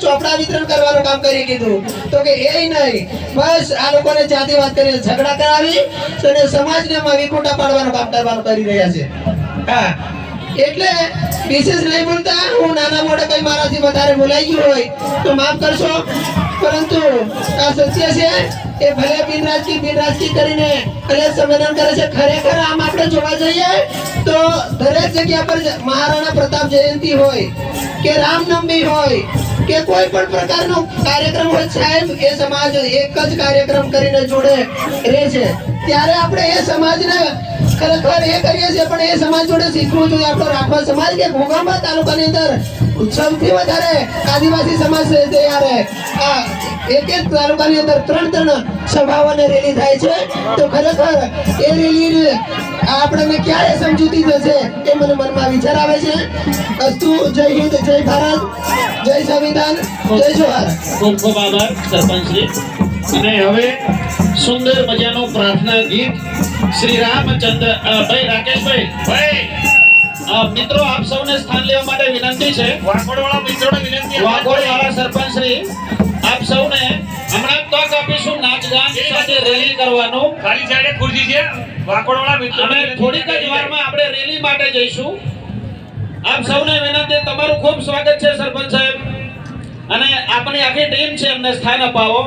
ચોપડા વિતરણ કરવાનું કામ કરી કીધું. તો કે એ નહીં. બસ આ લોકોને જાતિ વાત કરી, ઝઘડા કરાવી અને સમાજને વિકુટા પાડવાનું કામ કરવાનું કરી રહ્યા છે. હા. એટલે હું નાના મોટા કઈ મારાથી વધારે બોલાઈ ગયું હોય, તો માફ કરશો. પરંતુ આ સત્ય છે એ ભલે બિનરાજકી બિનરાજકી કરીને અને સંમેલન કરે છે, ખરેખર આમ આપણે જોવા જઈએ તો દરેક જગ્યા પર મહારાણા પ્રતાપ જયંતિ હોય કે રામનવમી હોય કે કોઈ પણ પ્રકારનો કાર્યક્રમ હોય, સાહેબ, એ સમાજ એક જ કાર્યક્રમ કરીને જોડે રહે છે. ત્યારે આપણે એ સમાજને ખરેખર એ કરીએ છીએ, પણ એ સમાજ જોડે શીખવું જોઈએ. આપણો રાખવા સમાજ કે ઘોઘાંબા તાલુકાની અંદર સૌથી વધારે આદિવાસી સમાજ છે તે યારે. આ એક એક તાલુકાની અંદર ત્રણ ત્રણ સભાઓ અને રેલી થાય છે. તો ખરેખર એ રેલી આપણને ક્યારે સમજૂતી થશે એ મને મનમાં વિચાર આવે છે. અસ્તુ, જય હિન્દ, જય ભારત, જય સંવિધાન, જય જોહાર. ખૂબ ખૂબ આભાર સરપંચશ્રી અને હવે સુંદર મજાનું પ્રાર્થના ગીત શ્રી રામચંદ્ર ભાઈ રાકેશભાઈ ભાઈ મિત્રો આપ સૌને સ્થાન લેવા માટે વિનંતી છે. વાકોડવાળા મિત્રોને વિનંતી વાઘોડવાળા સરપંચશ્રી આપ સૌને હમણાં તક આપીશું નાચ ગાન સાથે રેલી કરવાનું. ખાલી સાઈડે ખુરશી છે. વાકોડવાળા મિત્રો અને થોડીક જ વારમાં આપણે રેલી માટે જઈશું. આપ સૌને વિનંતી તમારું ખૂબ સ્વાગત છે સરપંચ સાહેબ. અને આપણી આખી ટીમ છે એમને સ્થાન અપાવો.